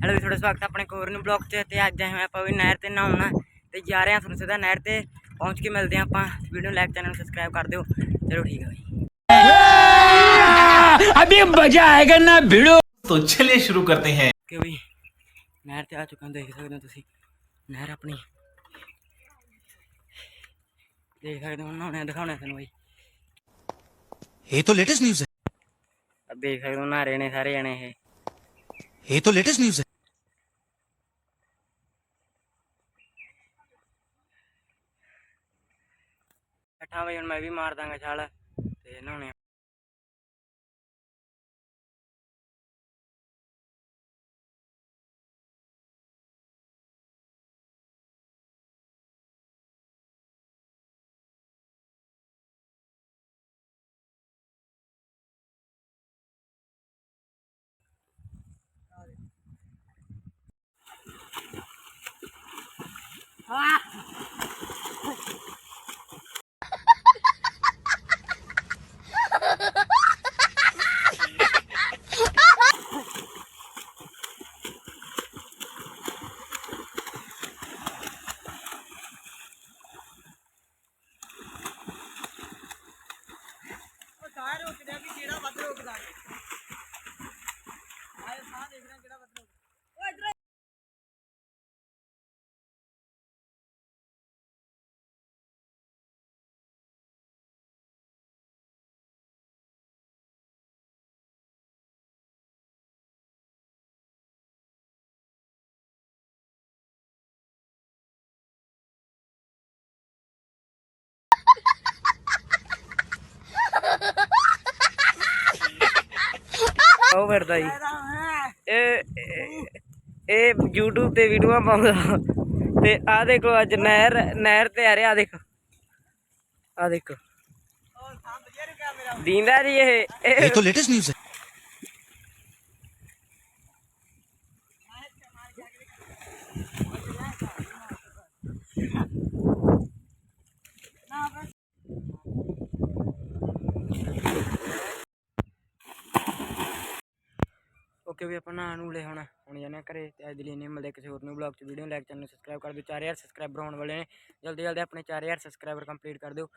Hello ਵੀ ਤੁਹਾਡਾ ਸਵਾਗਤ ਹੈ ਆਪਣੇ ਇੱਕ ਹੋਰ ਨੂੰ ਬਲੌਗ 'ਚ ਤੇ ਅੱਜ ਆਏ ਹੋਏ ਆਪਾਂ ਵੀ ਨਹਿਰ ਤੇ ਨਹਾਉਣਾ ਤੇ ਜਾ ਰਹੇ ਹਾਂ ਤੁਹਾਨੂੰ ਸਿੱਧਾ ਨਹਿਰ ਤੇ ਪਹੁੰਚ ਕੇ ਮਿਲਦੇ ਹਾਂ ਆਪਾਂ ਵੀਡੀਓ ਨੂੰ ਲਾਈਕ ਚੈਨਲ ਨੂੰ ਸਬਸਕ੍ਰਾਈਬ ਕਰ ਦਿਓ ਚਲੋ ਠੀਕ ਹੈ ਬਾਈ अभी मजा आएगा ना भिड़ो तो चलिए शुरू करते हैं ਕਿ ਵੀ ਨਹਿਰ ਤੇ ਆ ਚੁੱਕਾ ਦੇਖ ਸਕਦੇ ਹੋ ਤੁਸੀਂ ਨਹਿਰ ਆਪਣੀ ਦੇਖ ਸਕਦੇ ਹੋ ਨਹਾਉਣੇ ਦਿਖਾਉਣੇ ਤੁਹਾਨੂੰ ਬਾਈ ये तो लेटेस्ट न्यूज है ਆ ਦੇਖ ਸਕਦੇ ਹੋ ਨਹਾ ਰਹੇ ਨੇ ਸਾਰੇ ਜਣੇ ਇਹ ये तो लेटेस्ट न्यूज है ਇਕੱਠਾ ਬਈ ਹੁਣ ਮੈਂ ਵੀ ਮਾਰ ਦਾਂਗਾ ਛਾਲ ਤੇ ਨਹਾਉਣੇ ਆ। ਉਹ ਫਿਰਦਾ ਜੀ। ਇਹ ਇਹ YouTube ਤੇ ਵੀਡੀਓ ਪਾਉਂਦਾ। ਤੇ ਆ ਦੇਖੋ ਅੱਜ ਨਹਿਰ ਨਹਿਰ ਤੇ ਆ ਰਿਹਾ ਆ ਦੇਖੋ। ਆ ਦੇਖੋ। ਦੀਂਦਾ ਜੀ ਇਹ ਇਹ। ਤਾਂ ਲੇਟੈਸਟ ਨਿਊਜ਼ ਹੈ। ਓਕੇ ਵੀ ਆਪਾਂ ਨਹਾਉਣ ਨੂੰ ਲੈ ਹੁਣ ਹੁਣ ਜਾਂਦੇ ਹਾਂ ਘਰੇ ਤੇ ਅੱਜ ਲਈ ਨਹੀਂ ਮਿਲਦੇ ਕਿਸੇ ਹੋਰ ਨੂੰ ਬਲੌਗ ਚ ਵੀਡੀਓ ਲਾਈਕ ਚੈਨਲ ਸਬਸਕ੍ਰਾਈਬ ਕਰ ਦਿਓ। 4000 ਸਬਸਕ੍ਰਾਈਬਰ ਹੋਣ ਵਾਲੇ ਨੇ। ਜਲਦੀ ਜਲਦੀ ਆਪਣੇ 4000 ਸਬਸਕ੍ਰਾਈਬਰ ਕੰਪਲੀਟ ਕਰ ਦਿਓ।